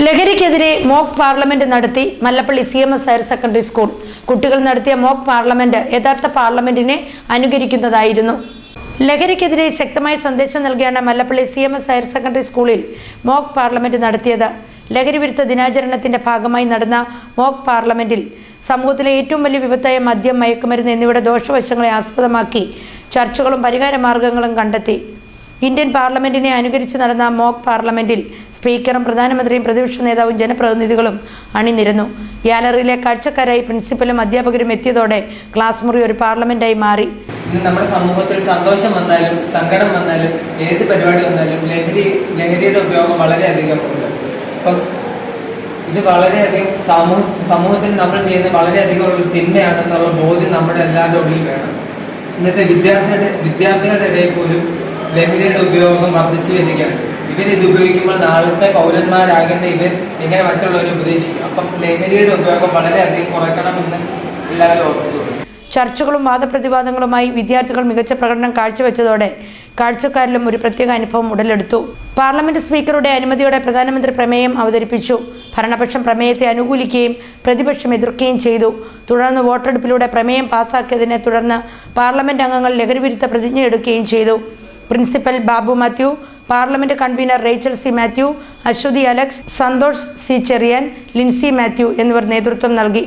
ലഹരിക്കെതിരെ mock parliament നടത്തി Mallappally C M S higher secondary school. കുട്ടികൾ നടത്തിയ മോക്ക് പാർലമെന്റ് യഥാർത്ഥ പാർലമെന്റിനെ അനുകരിക്കുന്നതായിരുന്നു. ലഹരിക്കെതിരെ ശക്തമായ സന്ദേശം നൽകിയാണ് Mallappally C M S higher secondary സ്കൂളിൽ മോക്ക് പാർലമെന്റ് നടത്തിയത്. ലഹരി വിരുദ്ധ ദിനാചരണത്തിന്റെ ഭാഗമായി നടന്ന മോക്ക് പാർലമെന്റിൽ സമൂഹത്തിലെ ഏറ്റവും വലിയ വിപത്തായ മദ്യം മയക്കുമരുന്ന് എന്നിവയുടെ ദോഷവശങ്ങളെ ആസ്പദമാക്കി ചർച്ചകളും പരിഹാര മാർഗങ്ങളും കണ്ടെത്തി. ഇന്ത്യൻ പാർലമെന്റിനെ അനുകരിച്ച് നടന്ന മോക്ക് പാർലമെന്റിൽ സ്പീക്കറും പ്രധാനമന്ത്രിയും പ്രതിപക്ഷ നേതാവും ജനപ്രതിനിധികളും അണിനിരന്നു. ഗ്യാലറിയിലെ കാഴ്ചക്കാരായി പ്രിൻസിപ്പലും അധ്യാപകരും എത്തിയതോടെ ക്ലാസ് മുറി ഒരു പാർലമെന്റായി മാറി. നമ്മുടെ സമൂഹത്തിൽ സന്തോഷം വന്നാലും സങ്കടം വന്നാലും ഏത് പരിപാടി വന്നാലും ലഹരി ലഹരിയുടെ ഉപയോഗം വളരെയധികം ഉണ്ട്. അപ്പം ഇത് വളരെയധികം സമൂഹ സമൂഹത്തിൽ നമ്മൾ ചെയ്യുന്ന വളരെയധികം ഒരു തിന്മയാണെന്നുള്ള ബോധ്യം നമ്മുടെ എല്ലാവരുടെ ഉള്ളിൽ വേണം. ഇന്നത്തെ വിദ്യാർത്ഥികളുടെ വിദ്യാർത്ഥികളുടെ ഇടയിൽ പോലും ലഹരിയുടെ ഉപയോഗം വർദ്ധിച്ചു വരികയാണ്. ഇവർ ഇത് ഉപയോഗിക്കുമ്പോൾ നാളത്തെ പൗരന്മാരാകേണ്ട ഇവർ എങ്ങനെ മറ്റുള്ളവരെ ഉപദേശിക്കും? അപ്പം ലഹരിയുടെ ഉപയോഗം വളരെയധികം കുറയ്ക്കണമെന്ന് എല്ലാവരും ഓർമ്മിച്ചു ചർച്ചകളും വാദപ്രതിവാദങ്ങളുമായി വിദ്യാർത്ഥികൾ മികച്ച പ്രകടനം കാഴ്ചവെച്ചതോടെ കാഴ്ചക്കാരിലും ഒരു പ്രത്യേക അനുഭവം ഉടലെടുത്തു. പാർലമെന്റ് സ്പീക്കറുടെ അനുമതിയോടെ പ്രധാനമന്ത്രി പ്രമേയം അവതരിപ്പിച്ചു. ഭരണപക്ഷം പ്രമേയത്തെ അനുകൂലിക്കുകയും പ്രതിപക്ഷം എതിർക്കുകയും ചെയ്തു. തുടർന്ന് വോട്ടെടുപ്പിലൂടെ പ്രമേയം പാസാക്കിയതിനെ തുടർന്ന് പാർലമെന്റ് അംഗങ്ങൾ ലഹരിവിരുദ്ധ പ്രതിജ്ഞയെടുക്കുകയും ചെയ്തു. Principal Babu Mathew parliament convener Rachel C Mathew Aswathy Alex Santhosh C Cherian Lincy Mathew എന്നിവർ നേതൃത്വം നൽകി.